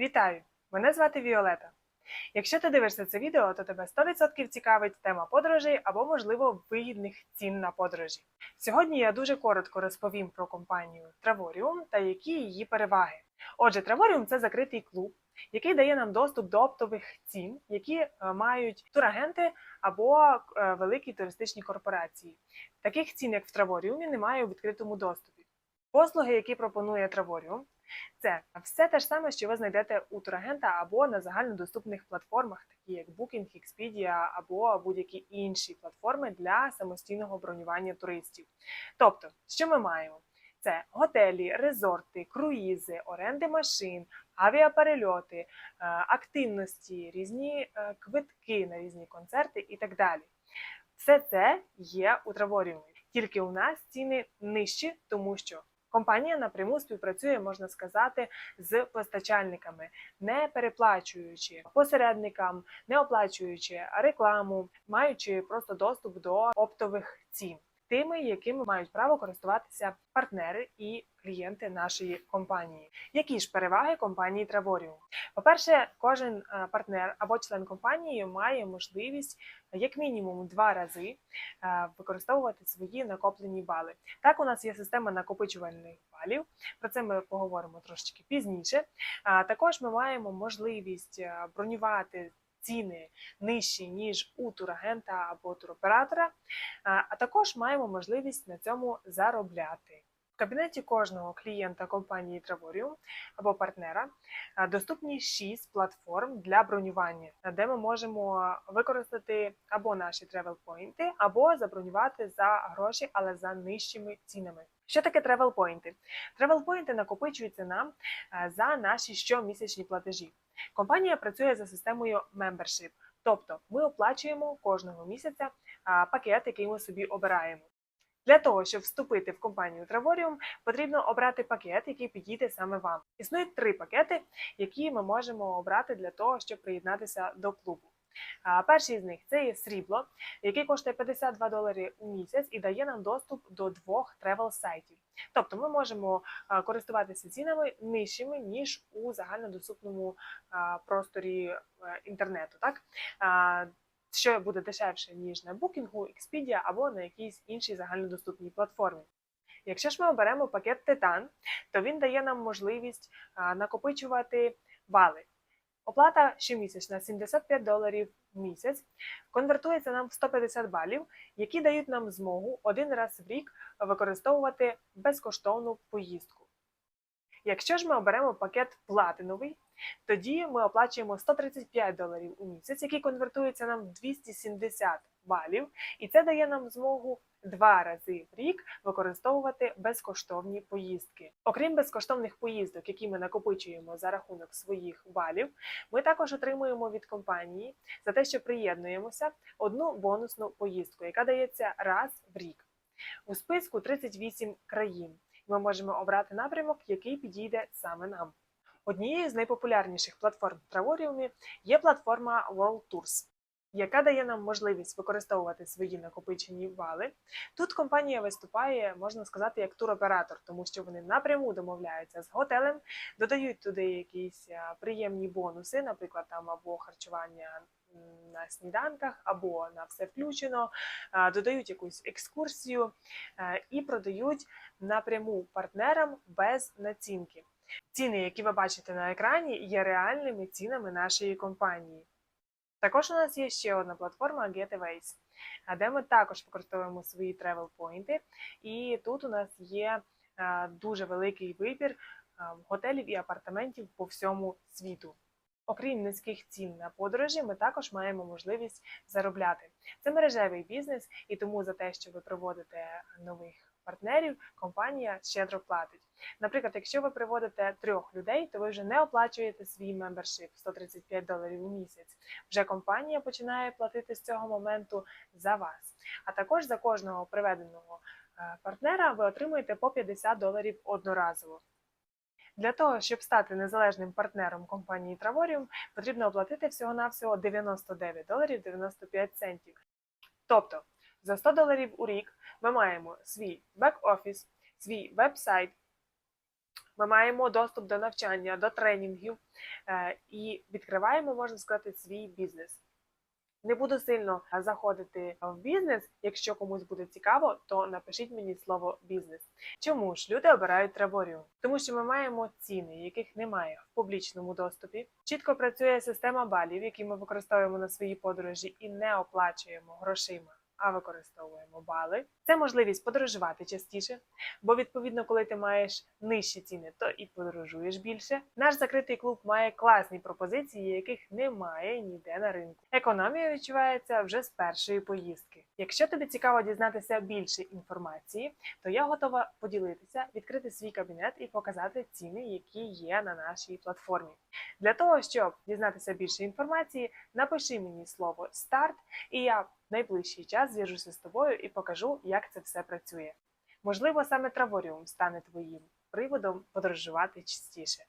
Вітаю! Мене звати Віолета. Якщо ти дивишся це відео, то тебе 100% цікавить тема подорожей або, можливо, вигідних цін на подорожі. Сьогодні я дуже коротко розповім про компанію Travorium та які її переваги. Отже, Travorium – це закритий клуб, який дає нам доступ до оптових цін, які е, мають турагенти або е, великі туристичні корпорації. Таких цін, як в Travorium, немає у відкритому доступі. Послуги, які пропонує Travorium, це все те ж саме, що ви знайдете у турагента або на загальнодоступних платформах, такі як Booking, Expedia або будь-які інші платформи для самостійного бронювання туристів. Тобто, що ми маємо? Це готелі, резорти, круїзи, оренди машин, авіаперельоти, е, активності, різні е, квитки на різні концерти і так далі. Все це є у Траворіумі. Тільки у нас ціни нижчі, тому що компанія напряму співпрацює, можна сказати, з постачальниками, не переплачуючи посередникам, не оплачуючи рекламу, маючи просто доступ до оптових цін. Тими, якими мають право користуватися партнери і клієнти нашої компанії. Які ж переваги компанії Travorium? По-перше, кожен е, партнер або член компанії має можливість як мінімум два рази е, використовувати свої накоплені бали. Так, у нас є система накопичувальних балів. Про це ми поговоримо трошечки пізніше. Також ми маємо можливість е, бронювати ціни нижчі ніж у турагента або туроператора. А також маємо можливість на цьому заробляти. В кабінеті кожного клієнта компанії Travorium або партнера доступні 6 платформ для бронювання, де ми можемо використати або наші travel поінти, або забронювати за гроші, але за нижчими цінами. Що таке travel поінти? Travel поінти накопичуються нам за наші щомісячні платежі. Компанія працює за системою membership, тобто ми оплачуємо кожного місяця пакет, який ми собі обираємо. Для того, щоб вступити в компанію Travorium, потрібно обрати пакет, який підійде саме вам. Існують три пакети, які ми можемо обрати для того, щоб приєднатися до клубу. Перший з них це є срібло, який коштує 52 долари у місяць і дає нам доступ до двох тревел сайтів. Тобто ми можемо користуватися цінами нижчими ніж у загальнодоступному просторі е, інтернету. Так що буде дешевше ніж на Booking, Expedia або на якійсь іншій загальнодоступній платформі. Якщо ж ми оберемо пакет Titan, то він дає нам можливість накопичувати бали. Оплата щомісячна 75 доларів в місяць конвертується нам в 150 балів, які дають нам змогу один раз в рік використовувати безкоштовну поїздку. Якщо ж ми оберемо пакет платиновий, тоді ми оплачуємо 135 доларів у місяць, який конвертується нам в 270 балів, і це дає нам змогу два рази в рік використовувати безкоштовні поїздки. Окрім безкоштовних поїздок, які ми накопичуємо за рахунок своїх балів, ми також отримуємо від компанії за те, що приєднуємося одну бонусну поїздку, яка дається раз в рік. У списку 38 країн. Ми можемо обрати напрямок, який підійде саме нам. Однією з найпопулярніших платформ в є платформа World Tours, яка дає нам можливість використовувати свої накопичені бали. Тут компанія виступає, можна сказати, як туроператор, тому що вони напряму домовляються з готелем, додають туди якісь приємні бонуси, наприклад, там або харчування на сніданках, або на все включено, додають якусь екскурсію е, і продають напряму партнерам без націнки. Ціни, які ви бачите на екрані, є реальними цінами нашої компанії. Також у нас є ще одна платформа Getaways, де ми також використовуємо свої travel поінти. І тут у нас є дуже великий вибір готелів і апартаментів по всьому світу. Окрім низьких цін на подорожі, ми також маємо можливість заробляти. Це мережевий бізнес, і тому за те, що ви приводите нових партнерів, компанія щедро платить. Наприклад, якщо ви приводите трьох людей, то ви вже не оплачуєте свій мембершип 135 доларів у місяць. Вже компанія починає платити з цього моменту за вас. А також за кожного приведеного е, партнера ви отримуєте по 50 доларів одноразово. Для того, щоб стати незалежним партнером компанії Travorium, потрібно оплатити всього-навсього 99 доларів 95 центів. Тобто за 100 доларів у рік ми маємо свій бек-офіс, свій веб-сайт, Ми маємо доступ до навчання, до тренінгів е, і відкриваємо, можна сказати, свій бізнес. Не буду сильно заходити в бізнес. Якщо комусь буде цікаво, то напишіть мені слово бізнес. Чому ж люди обирають Треворіум? Тому що ми маємо ціни, яких немає в публічному доступі. Чітко працює система балів, які ми використовуємо на свої подорожі, і не оплачуємо грошима, а використовуємо бали. Це можливість подорожувати частіше, бо відповідно, коли ти маєш нижчі ціни, то і подорожуєш більше. Наш закритий клуб має класні пропозиції, яких немає ніде на ринку. Економія відчувається вже з першої поїздки. Якщо тобі цікаво дізнатися більше інформації, то я готова поділитися, відкрити свій кабінет і показати ціни, які є на нашій платформі. Для того щоб дізнатися більше інформації, напиши мені слово старт, і я найближчий час зв'яжуся з тобою і покажу, як це все працює. Можливо, саме Траворіум стане твоїм приводом подорожувати частіше.